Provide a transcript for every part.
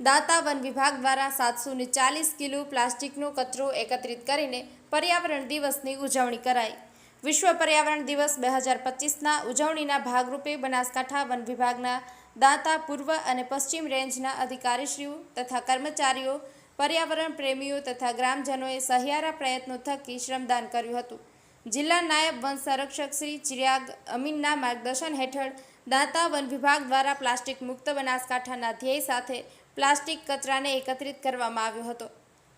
Danta one વિભાગ દ્વારા સાતસો ને ચાલીસ કિલો પ્લાસ્ટિકનો કચરો એકત્રિત કરીને પર્યાવરણ દિવસની ઉજવણી કરાઈ. વિશ્વ પર્યાવરણ દિવસ બે હજાર પચીસના ઉજવણીના ભાગરૂપે બનાસકાંઠા વન વિભાગના દાંતા પૂર્વ અને પશ્ચિમ રેન્જના અધિકારીશ્રીઓ તથા કર્મચારીઓ, પર્યાવરણ પ્રેમીઓ તથા ગ્રામજનોએ સહિયારા પ્રયત્નો થકી શ્રમદાન કર્યું હતું. જિલ્લા નાયબ વન સંરક્ષક શ્રી ચિરાગ અમીનના માર્ગદર્શન હેઠળ દાંતા વન વિભાગ દ્વારા પ્લાસ્ટિક મુક્ત બનાસકાંઠાના ધ્યેય સાથે પ્લાસ્ટિક કચરાને એકત્રિત કરવામાં આવ્યો હતો.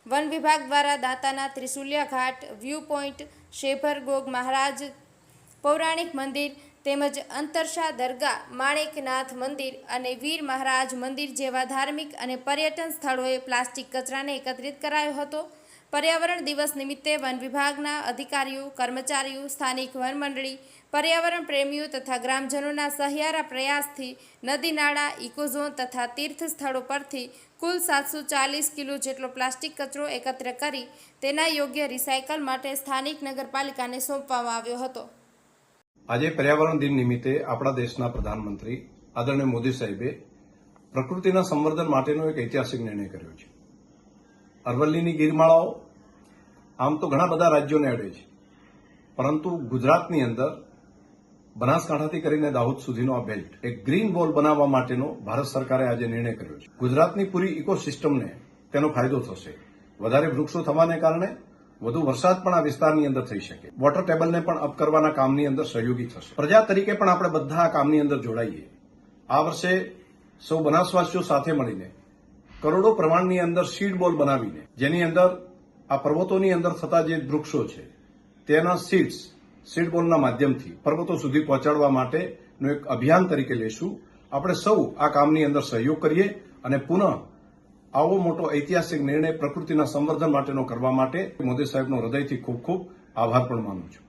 વન વિભાગ દ્વારા દાંતાના ત્રિશુલ્યા ઘાટ વ્યૂ પોઈન્ટ શેભર ગોગ મહારાજ, પૌરાણિક મંદિર તેમજ અંતરશા દરગાહ, માણેકનાથ મંદિર અને વીર મહારાજ મંદિર જેવા ધાર્મિક અને પર્યટન સ્થળોએ પ્લાસ્ટિક કચરાને એકત્રિત કરાયો હતો. પર્યાવરણ દિવસ નિમિત્તે વન વિભાગના અધિકારીઓ, કર્મચારીઓ, સ્થાનિક વન પર્યાવરણ પ્રેમીઓ તથા ગ્રામજનોના સહિયારા પ્રયાસથી નદી નાળા, ઇકોઝોન તથા તીર્થ સ્થળો પરથી કુલ સાતસો ચાલીસ કિલો જેટલો પ્લાસ્ટિક કચરો એકત્ર કરી તેના યોગ્ય રિસાયકલ માટે સ્થાનિક નગરપાલિકાને સોંપવામાં આવ્યો હતો. આજે પર્યાવરણ દિન નિમિત્તે આપણા દેશના પ્રધાનમંત્રી આદરણીય મોદી સાહેબે પ્રકૃતિના સંવર્ધન માટેનો એક ઐતિહાસિક નિર્ણય કર્યો છે. અરવલ્લીની ગીરમાળાઓ, આમ તો ઘણા બધા રાજ્યોને અડે છે. પરંતુ ગુજરાતની અંદર બનાસકાંઠાથી કરીને દાહોદ સુધીનો આ બેલ્ટ એક ગ્રીન વોલ બનાવવા માટેનો ભારત સરકારે આજે નિર્ણય કર્યો છે. ગુજરાતની પૂરી ઇકોસિસ્ટમને તેનો ફાયદો થશે. વધારે વૃક્ષો થવાને કારણે વધુ વરસાદ પણ આ વિસ્તારની અંદર થઈ શકે. વોટર ટેબલને પણ અપ કરવાના કામની અંદર સહયોગી થશે. પ્રજા તરીકે પણ આપણે બધા આ કામની અંદર જોડાઈએ. આ વર્ષે સૌ બનાસવાસીઓ સાથે મળીને કરોડો પ્રમાણની અંદર સીડ બોલ બનાવીને, જેની અંદર આ પર્વતોની અંદર થતા જે વૃક્ષો છે, તેના સીડ્સ સીડ બોલના માધ્યમથી પર્વતો સુધી પહોંચાડવા માટેનું એક અભિયાન તરીકે લેશું. આપણે સૌ આ કામની અંદર સહયોગ કરીએ અને પુનઃ આવો મોટો ઐતિહાસિક નિર્ણય પ્રકૃતિના સંવર્ધન માટેનો કરવા માટે મોદી સાહેબનો હૃદયથી ખૂબ ખૂબ આભાર પણ માનું છું.